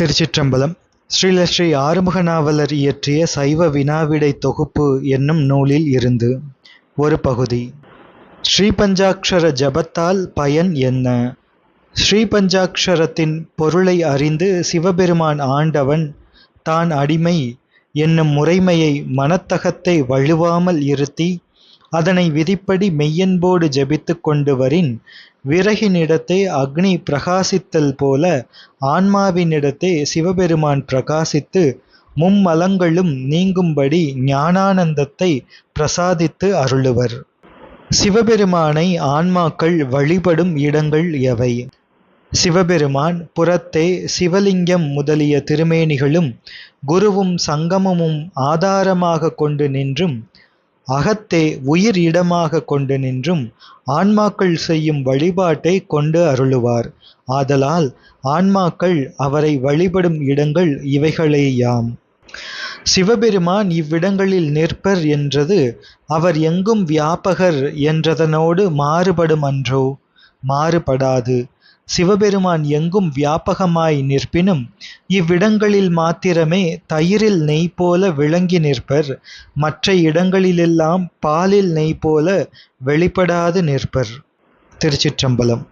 திருச்சிற்றம்பலம். ஸ்ரீலஸ்ரீ ஆறுமுக நாவலர் இயற்றிய சைவ வினாவிடை தொகுப்பு என்னும் நூலில் இருந்து. ஒரு பகுதி. ஸ்ரீபஞ்சாக்ஷர ஜபத்தால் பயன் என்ன? ஸ்ரீபஞ்சாக்ஷரத்தின் பொருளை அறிந்து சிவபெருமான் ஆண்டவன் தான் அடிமை என்னும் முறைமையை மனத்தகத்தை வழுவாமல் இருத்தி அதனை விதிப்படி மெய்யன்போடு ஜெபித்துக் கொண்டு வரின் விறகினிடத்தே அக்னி பிரகாசித்தல் போல ஆன்மாவினிடத்தே சிவபெருமான் பிரகாசித்து மும்மலங்களும் நீங்கும்படி ஞானானந்தத்தை பிரசாதித்து அருளுவர். சிவபெருமானை ஆன்மாக்கள் வழிபடும் இடங்கள் எவை? சிவபெருமான் புறத்தே சிவலிங்கம் முதலிய திருமேனிகளும் குருவும் சங்கமமும் ஆதாரமாக கொண்டு நின்றும் அகத்தே உயிர் இடமாக கொண்டு நின்றும் ஆன்மாக்கள் செய்யும் வழிபாட்டை கொண்டு அருளுவார். ஆதலால் ஆன்மாக்கள் அவரை வழிபடும் இடங்கள் இவைகளேயாம். சிவபெருமான் இவ்விடங்களில் நிற்பர் என்றது அவர் எங்கும் வியாபகர் என்றதனோடு மாறுபடுமன்றோ? மாறுபடாது. சிவபெருமான் எங்கும் வியாபகமாய் நிற்பினும் இவ்விடங்களில் மாத்திரமே தயிரில் நெய் போல விளங்கி நிற்பர். மற்ற இடங்களிலெல்லாம் பாலில் நெய் போல வெளிப்படாது நிற்பர். திருச்சிற்றம்பலம்.